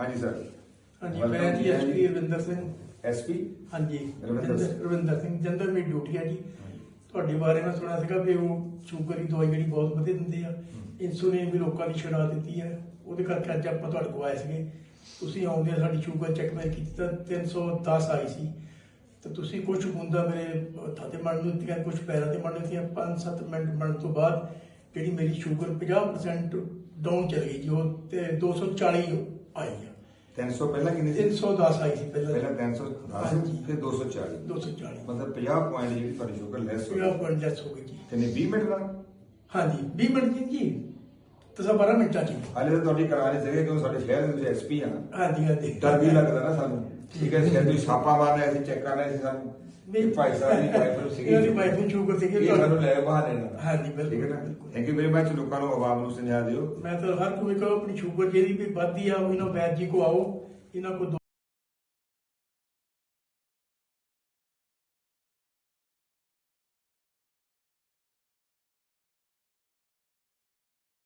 ਹਾਂਜੀ ਸਰ। ਹਾਂਜੀ ਮੈਂ ਜੀ ਐਸਪੀ ਰਵਿੰਦਰ ਸਿੰਘ। ਐਸਪੀ ਹਾਂਜੀ ਰਵਿੰਦਰ ਸਿੰਘ। ਰਵਿੰਦਰ- ਰਵਿੰਦਰ ਸਿੰਘ ਜੰਦਰ ਮੇਰੀ ਡਿਊਟੀ ਹੈ ਜੀ। ਤੁਹਾਡੇ ਬਾਰੇ ਮੈਂ ਸੁਣਿਆ ਸੀਗਾ ਵੀ ਉਹ ਸ਼ੂਗਰ ਦੀ ਦਵਾਈ ਜਿਹੜੀ ਬਹੁਤ ਵਧੀਆ ਦਿੰਦੇ ਆ। ਇਨਸੂਲਿਨ ਵੀ ਲੋਕਾਂ ਦੀ ਛੁਡਾ ਦਿੱਤੀ ਹੈ। ਉਹਦੇ ਕਰਕੇ ਅੱਜ ਆਪਾਂ ਤੁਹਾਡੇ ਕੋਲ ਆਏ ਸੀਗੇ। ਤੁਸੀਂ ਆਉਂਦੇ ਸਾਡੀ ਸ਼ੂਗਰ ਚੈੱਕ ਮੈਂ ਕੀਤੀ ਤਾਂ 310 ਆਈ ਸੀ। ਤਾਂ ਤੁਸੀਂ ਕੁਝ ਬੂੰਦਾਂ ਮੇਰੇ ਹੱਥਾਂ ਤੇ ਮੜਨ ਨੂੰ ਦਿੱਤੀਆਂ ਕੁਝ ਪੈਰਾਂ ਤੇ ਮੜਨ ਦਿੱਤੀਆਂ। 5-7 ਮਿੰਟ ਮੜਨ ਤੋਂ ਬਾਅਦ ਜਿਹੜੀ ਮੇਰੀ ਸ਼ੂਗਰ 50% ਡਾਊਨ ਚਲ ਗਈ ਜੀ ਤੇ 240 ਆਈ ਆ। 300 ਪਹਿਲਾਂ ਕਿੰਨੀ ਸੀ? 310 ਆਈ ਸੀ ਪਹਿਲਾਂ। ਪਹਿਲਾਂ 310 ਹਾਂਜੀ। ਫਿਰ 240 240 ਮਤਲਬ 50 ਪੁਆਇੰਟ ਜਿਹੜੀ ਤੁਹਾਡੀ ਸ਼ੂਗਰ ਲੈਸ ਹੋ ਗਈ। ਪੁਆਇੰਟ ਲੈਸ ਹੋ ਗਈ ਜੀ। ਕਿੰਨੇ 20 ਮਿੰਟ ਦਾ ਹਾਂਜੀ 20 ਮਿੰਟ ਜੀ। ਤੁਸੀਂ 12 ਮਿੰਟਾਂ ਚ। ਹਾਲੇ ਤਾਂ ਤੁਹਾਡੀ ਕਰਾਣੀ ਸੀਗੇ ਕਿਉਂ ਸਾਡੇ ਸ਼ਹਿਰ ਦੇ ਐਸਪੀ ਆ। ਹਾਂਜੀ ਹਾਂਜੀ। ਡਰ ਵੀ ਲੱਗਦਾ ਨਾ ਸਾਨੂੰ। ਠੀਕ ਹੈ ਸ਼ਹਿਰ ਦੀ ਛਾਪਾ ਮਾਰਨਾ ਸੀ ਚੈੱਕ ਕਰਨਾ ਸੀ ਸਾਨੂੰ। ਵੀ ਭਾਈ ਸਾਹਿਬ ਦੀ ਵਾਈਫ ਨੂੰ ਸੀਗੀ। ਇਹਦੀ wife ਨੂੰ ਸ਼ੂਗਰ ਸੀਗੀ, ਇਹ ਸਾਨੂੰ ਲੈ ਬਹਾਨੇ ਨਾਲ। ਹਾਂਜੀ, ਬਿਲਕੁਲ, ਠੀਕ ਹੈ ਨਾ। ਥੈਂਕ ਯੂ ਵੈਰੀ ਮਚ ਲੋਕਾਂ ਨੂੰ ਆਵਾਮ ਨੂੰ ਸਮਝਾ ਦਿਓ। ਮੈਂ ਤਾਂ ਹਰ ਕੋਈ ਕਹੋ ਆਪਣੀ ਸ਼ੂਗਰ ਜਿਹੜੀ ਵੀ ਵੱਧਦੀ ਆ ਉਹ ਇਹਨਾਂ ਵੈਦ ਜੀ ਕੋ ਆਓ ਇਹਨਾਂ ਕੋ